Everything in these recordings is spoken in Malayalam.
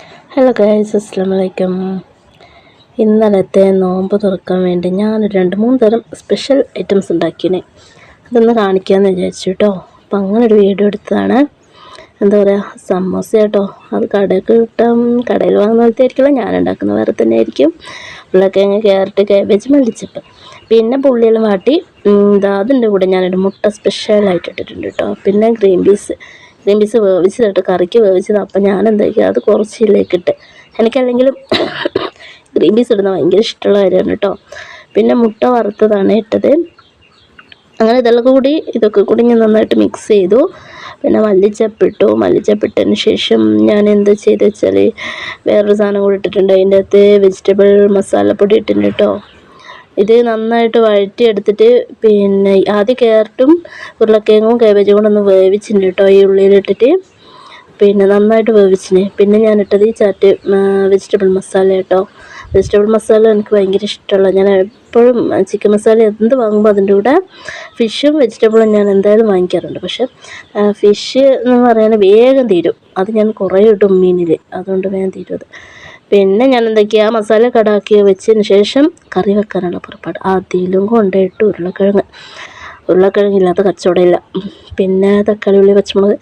ഹലോ ഗൈസ് അസ്സാം വലൈക്കും ഇന്നലത്തെ നോമ്പ് തുറക്കാൻ വേണ്ടി ഞാൻ രണ്ട് മൂന്ന് തരം സ്പെഷ്യൽ ഐറ്റംസ് ഉണ്ടാക്കിയേ അതൊന്ന് കാണിക്കാമെന്ന് വിചാരിച്ചു കേട്ടോ അപ്പം അങ്ങനെ ഒരു വീഡിയോ എടുത്തതാണ്. എന്താ പറയുക സമോസ കേട്ടോ അത് കടയിൽ കിട്ടാം. കടയിൽ വാങ്ങുന്ന പോലത്തെ ഞാൻ ഉണ്ടാക്കുന്ന വേറെ തന്നെ ആയിരിക്കും ഉരുളക്കിഴങ്ങ് ക്യാരറ്റ് കാബേജ് മല്ലിച്ചപ്പ്. പിന്നെ പുള്ളിയെല്ലാം വാട്ടി എന്താ അതിന്റെ കൂടെ ഞാനൊരു മുട്ട സ്പെഷ്യലായിട്ട് ഇട്ടിട്ടുണ്ട് കേട്ടോ പിന്നെ ഗ്രീൻ പീസ് ഗ്രീൻ പീസ് വേവിച്ചതിട്ട് കറിക്ക് വേവിച്ചത് അപ്പം ഞാൻ എന്താക്കി അത് കുറച്ചില്ലേക്കിട്ട് എനിക്കല്ലെങ്കിലും ഗ്രീൻ പീസ് ഇടുന്ന ഭയങ്കര ഇഷ്ടമുള്ള കാര്യമാണ് കേട്ടോ. പിന്നെ മുട്ട വറുത്തതാണ് ഇട്ടത്. അങ്ങനെ ഇതെല്ലാം കൂടി ഇതൊക്കെ കൂടി ഞാൻ നന്നായിട്ട് മിക്സ് ചെയ്തു. പിന്നെ മല്ലിച്ചപ്പ് ഇട്ടു മല്ലിച്ചപ്പ് ഇട്ടതിന് ശേഷം ഞാൻ എന്ത് ചെയ്തു വെച്ചാൽ വേറൊരു സാധനം കൂടി ഇട്ടിട്ടുണ്ട്. അതിന്റെ അകത്ത് വെജിറ്റബിൾ മസാലപ്പൊടി ഇട്ടിട്ടുണ്ട് കേട്ടോ. ഇത് നന്നായിട്ട് വഴറ്റിയെടുത്തിട്ട് പിന്നെ ആദ്യം ക്യാരറ്റും ഉരുളക്കിഴങ്ങും കാബേജും കൂടെ ഒന്ന് വേവിച്ചിട്ടുണ്ട് കേട്ടോ ഈ ഉള്ളിയിലിട്ടിട്ട്. പിന്നെ നന്നായിട്ട് വേവിച്ചിന്. പിന്നെ ഞാൻ ഇട്ടത് ഈ ചാറ്റ് വെജിറ്റബിൾ മസാല കേട്ടോ. വെജിറ്റബിൾ മസാല എനിക്ക് ഭയങ്കര ഇഷ്ടമുള്ള ഞാൻ എപ്പോഴും ചിക്കൻ മസാല എന്ത് വാങ്ങുമ്പോൾ അതിന്റെ കൂടെ ഫിഷും വെജിറ്റബിളും ഞാൻ എന്തായാലും വാങ്ങിക്കാറുണ്ട്. പക്ഷെ ഫിഷ് എന്ന് പറയുന്നത് വേഗം തീരും. അത് ഞാൻ കുറേ ഇടും മീനിൽ അതുകൊണ്ട് വേഗം തീരും അത്. പിന്നെ ഞാൻ എന്തൊക്കെയാ മസാല കടാക്കി വെച്ചതിന് ശേഷം കറി വെക്കാനുള്ള പുറപ്പാട്. അതിലും കൊണ്ടുപോയിട്ട് ഉരുളക്കിഴങ്ങ്. ഉരുളക്കിഴങ്ങില്ലാത്ത കച്ചവടമില്ല. പിന്നെ തക്കാളി ഉള്ളി പച്ചമുളക്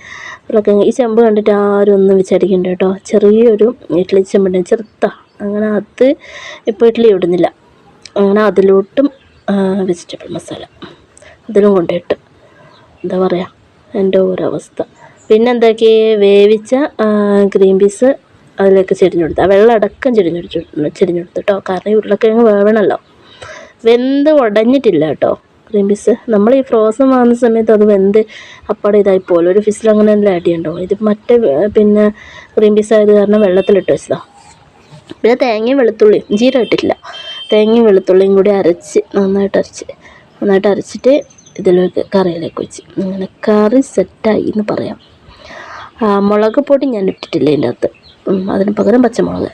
ഉരുളക്കിഴങ്ങ്. ഈ ചെമ്പ് കണ്ടിട്ട് ആരും ഒന്നും വിചാരിക്കണ്ട കേട്ടോ. ചെറിയൊരു ഇഡ്ഡലി ചെമ്പുണ്ട് ചെറുത്ത. അങ്ങനെ അത് ഇപ്പോൾ ഇഡ്ഡലി ഇടുന്നില്ല. അങ്ങനെ അതിലോട്ടും വെജിറ്റബിൾ മസാല. അതിലും കൊണ്ടിട്ട് എന്താ പറയുക എന്റെ ഓരോ അവസ്ഥ പിന്നെ വേവിച്ച ഗ്രീൻ പീസ് അതിലേക്ക് ചെരിഞ്ഞെടുത്ത് ആ വെള്ളം അടക്കം ചെരിഞ്ഞെടുത്തു ചെരിഞ്ഞെടുത്തു കേട്ടോ കാരണം ഈ ഉരുളക്കിഴങ്ങ് വേവണമല്ലോ വെന്ത് ഉടഞ്ഞിട്ടില്ല കേട്ടോ ക്രീം പീസ് നമ്മൾ ഈ ഫ്രോസൺ വാങ്ങുന്ന സമയത്ത് അത് വെന്ത് അപ്പാടെ ഇതായി പോലെ ഒരു ഫിസിൽ അങ്ങനെ എല്ലാം ആഡ് ചെയ്യണ്ടോ? ഇത് മറ്റേ പിന്നെ ക്രീം പീസ് ആയത് കാരണം വെള്ളത്തിലിട്ട് വെച്ചതാണ് പിന്നെ തേങ്ങയും വെളുത്തുള്ളിയും ജീരം ഇട്ടിട്ടില്ല. തേങ്ങയും വെളുത്തുള്ളിയും കൂടി അരച്ച് നന്നായിട്ട് അരച്ച് നന്നായിട്ട് അരച്ചിട്ട് ഇതിലേക്ക് കറിയിലേക്ക് വെച്ച്. അങ്ങനെ കറി സെറ്റായി എന്ന് പറയാം. മുളക് പൊടി ഞാൻ ഇട്ടിട്ടില്ല ഇതിന്റെ അകത്ത് അതിന് പകരം പച്ചമുളക്.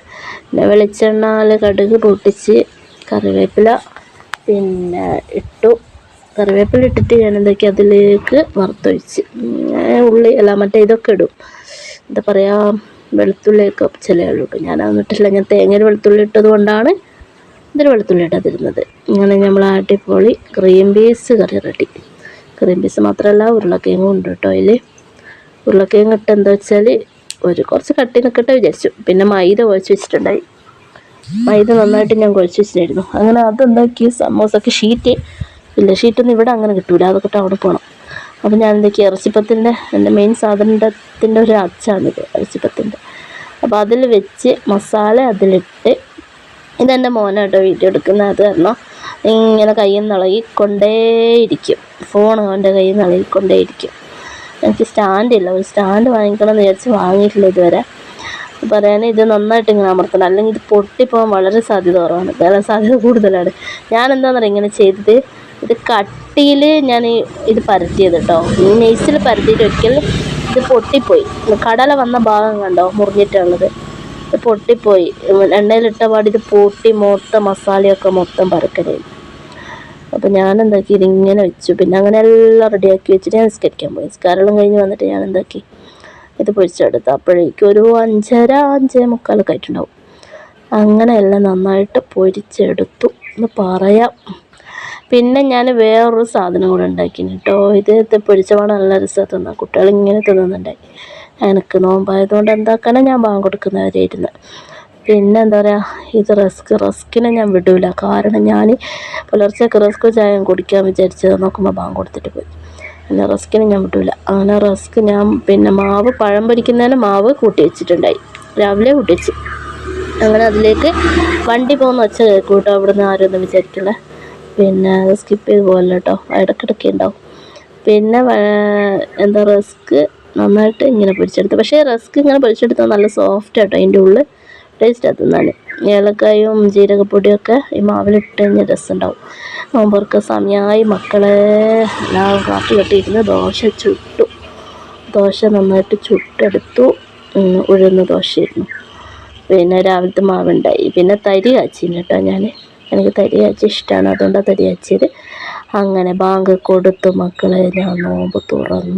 പിന്നെ വെളിച്ചെണ്ണയിൽ കടുക് പൊട്ടിച്ച് കറിവേപ്പില പിന്നെ ഇട്ടു. കറിവേപ്പില ഇട്ടിട്ട് ഞാൻ എന്തൊക്കെ അതിലേക്ക് വറുത്തൊഴിച്ച്. ഉള്ളി അല്ല മറ്റേ ഇതൊക്കെ ഇടും. എന്താ പറയുക വെളുത്തുള്ളിയൊക്കെ ചില ഇട്ടു ഞാൻ അതൊന്നിട്ടില്ല ഞാൻ തേങ്ങയിൽ വെളുത്തുള്ളി ഇട്ടത് കൊണ്ടാണ് ഇതിൽ വെളുത്തുള്ളി ഇടാതിരുന്നത്. ഇങ്ങനെ നമ്മൾ അടിപൊളി ക്രീം പീസ് കറി റെഡി ക്രീം പീസ് മാത്രമല്ല ഉരുളക്കിഴങ്ങും ഉണ്ട് കേട്ടോ അതിൽ ഉരുളക്കിഴങ്ങ് ഇട്ട് എന്താ വെച്ചാൽ ഒരു കുറച്ച് കട്ടി നിൽക്കട്ടെ വിചാരിച്ചു. പിന്നെ മൈദ കുഴച്ച് വെച്ചിട്ടുണ്ടായി. മൈദ നന്നായിട്ട് ഞാൻ കുഴച്ച് വെച്ചിട്ടായിരുന്നു അങ്ങനെ അതെന്താക്കി സമോസൊക്കെ ഷീറ്റ് ഇല്ല ഷീറ്റൊന്നും ഇവിടെ അങ്ങനെ കിട്ടൂല. അതൊക്കെ അവിടെ പോകണം അപ്പോൾ ഞാൻ എന്തൊക്കെ ഇറച്ചിപ്പത്തിന്റെ എന്റെ മെയിൻ സാധനത്തിന്റെ ഒരു അച്ചാണിത് ഇറച്ചിപ്പത്തിന്റെ. അപ്പോൾ അതിൽ വെച്ച് മസാല അതിലിട്ട് ഇതെന്റെ മോനാട്ടോ വീഡിയോ എടുക്കുന്നത്. അത് കാരണം ഇങ്ങനെ കയ്യിൽ നിന്ന് ഇളകിക്കൊണ്ടേയിരിക്കും ഫോൺ അവന്റെ കയ്യിൽ നിന്ന് ഇളകിക്കൊണ്ടേയിരിക്കും എനിക്ക് സ്റ്റാൻഡില്ല ഒരു സ്റ്റാൻഡ് വാങ്ങിക്കണം എന്ന് വിചാരിച്ച് വാങ്ങിയിട്ടില്ല ഇതുവരെ. പറയാൻ ഇത് നന്നായിട്ട് ഇങ്ങനെ അമർത്തണം. അല്ലെങ്കിൽ ഇത് പൊട്ടിപ്പോകാൻ വളരെ സാധ്യത കുറവാണ്. വേറെ സാധ്യത കൂടുതലാണ്. ഞാൻ എന്താണെന്നറിയാം ഇങ്ങനെ ചെയ്തത്? ഇത് കട്ടിയിൽ ഞാൻ ഇത് പരത്തിയത് കേട്ടോ. ഈ നെയ്സിൽ പരത്തിയിട്ട് ഒരിക്കൽ ഇത് പൊട്ടിപ്പോയി. കടല വന്ന ഭാഗം കണ്ടോ? മുറിഞ്ഞിട്ടുള്ളത്. ഇത് പൊട്ടിപ്പോയി. എണ്ണയിലിട്ട പാടി ഇത് പൊട്ടി മൊത്തം മസാലയൊക്കെ മൊത്തം പരക്കലായി അപ്പോൾ ഞാൻ എന്താക്കി ഇതിങ്ങനെ വെച്ചു. പിന്നെ അങ്ങനെ എല്ലാം റെഡിയാക്കി വെച്ചിട്ട് ഞാൻ നിസ്കരിക്കാൻ പോയി. നിസ്കാരമെല്ലാം കഴിഞ്ഞ് വന്നിട്ട് ഞാൻ എന്താക്കി ഇത് പൊരിച്ചെടുത്തു അപ്പോഴേക്കും ഒരു അഞ്ചര അഞ്ചേ മുക്കാലൊക്കെ ആയിട്ടുണ്ടാവും. അങ്ങനെ എല്ലാം നന്നായിട്ട് പൊരിച്ചെടുത്തു. എന്ന് പറയാം. പിന്നെ ഞാൻ വേറൊരു സാധനം കൂടെ ഉണ്ടാക്കി കേട്ടോ ഇത് പൊരിച്ചപാട് നല്ല രസം തിന്നാം കുട്ടികൾ ഇങ്ങനെ തിന്നുന്നുണ്ടായി. എനിക്ക് നോമ്പായതുകൊണ്ട് എന്താക്കാനാണ് ഞാൻ ബാങ്ക് കൊടുക്കുന്നവരായിരുന്നു. പിന്നെ എന്താ പറയുക ഇത് റസ്ക് റസ്കിനെ ഞാൻ വിടൂല. കാരണം ഞാൻ പുലർച്ചെ റസ്ക് ചായ കുടിക്കാൻ വിചാരിച്ചത് നോക്കുമ്പോൾ ബാങ്ക് കൊടുത്തിട്ട് പോയി. പിന്നെ റസ്കിനെ ഞാൻ വിടൂല. അങ്ങനെ റസ്ക് ഞാൻ പിന്നെ മാവ് പഴം പൊരിക്കുന്നതിന് മാവ് കൂട്ടി വെച്ചിട്ടുണ്ടായി. രാവിലെ കൂട്ടി വെച്ച്. അങ്ങനെ അതിലേക്ക് വണ്ടി പോകുന്ന ഒച്ച കേൾക്കൂട്ടോ കേട്ടോ അവിടെ നിന്ന് ആരും ഒന്നും വിചാരിക്കില്ല പിന്നെ അത് സ്കിപ്പ് ചെയ്ത് പോകല്ലോ കേട്ടോ ഇടയ്ക്കിടയ്ക്ക് ഉണ്ടാവും. പിന്നെ എന്താ റസ്ക് നന്നായിട്ട് ഇങ്ങനെ പൊരിച്ചെടുത്ത്. പക്ഷേ റസ്ക് ഇങ്ങനെ പൊരിച്ചെടുത്താൽ നല്ല സോഫ്റ്റ് ആട്ടോ അതിന്റെ ഉള്ളിൽ ടേസ്റ്റാണ് തിന്നാൻ ഏലക്കായും ജീരകപ്പൊടിയൊക്കെ ഈ മാവിലിട്ട് കഴിഞ്ഞാൽ രസമുണ്ടാവും നോമ്പർക്ക് സമയമായി മക്കളെ കാട്ടി കെട്ടിയിരുന്ന് ദോശ ചുട്ടു. ദോശ നന്നായിട്ട് ചുട്ടെടുത്തു. ഉഴുന്ന ദോശയായിരുന്നു. പിന്നെ രാവിലത്തെ മാവുണ്ടായി. പിന്നെ തരി കാച്ചിന് കേട്ടോ ഞാൻ എനിക്ക് തരി കാച്ചി ഇഷ്ടമാണ് അതുകൊണ്ടാണ് തരി കാച്ചിയത്. അങ്ങനെ ബാങ്ക് കൊടുത്തു മക്കളെ. ഞാൻ നോമ്പ് തുറന്നു.